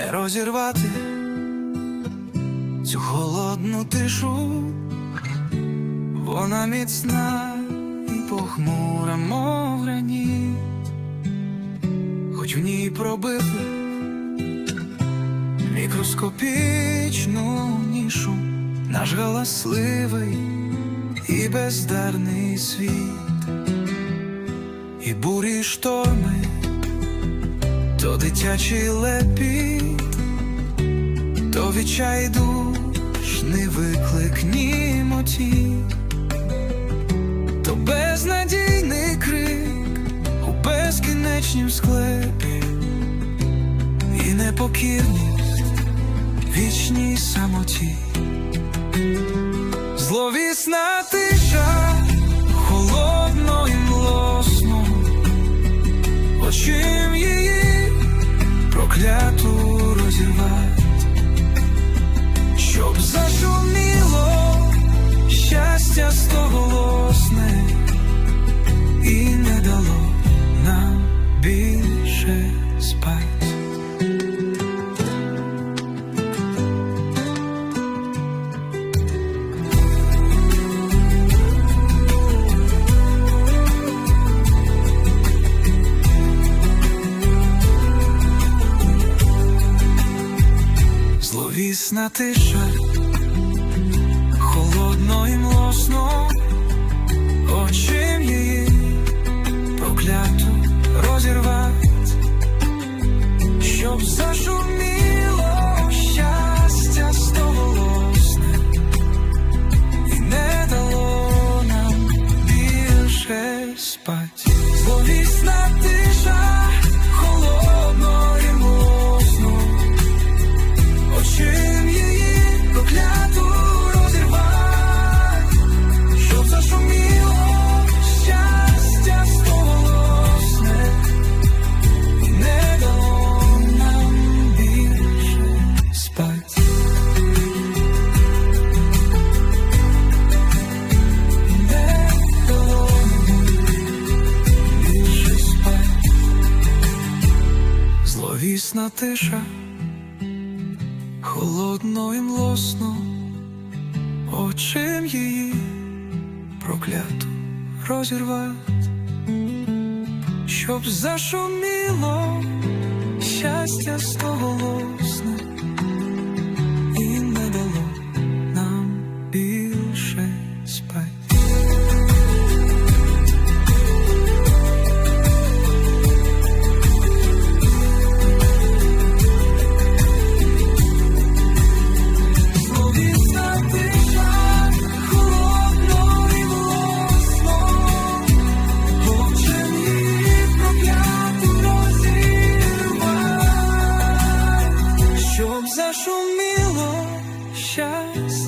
не розірвати цю холодну тишу, вона міцна і похмура, мов граніт, хоч в ній пробили мікроскопічну нішу, наш галасливий і бездарний світ, і бурі шторми, то дитячий лепіт, то відчайдушний виклик німоті, то безнадійний крик у безкінечнім склепі і непокірність вічній самоті. Зловісна тиша, Зловісна тиша, холодно і млосно, очим її прокляту розірвать, щоб зашуміло щастя стоголосне і не дало нам більше спать. Зловісна тиша, Зловісна тиша холодно і млосно, очим її прокляту розірвать, щоб зашуміло щастя стоголосне зашуміло щастя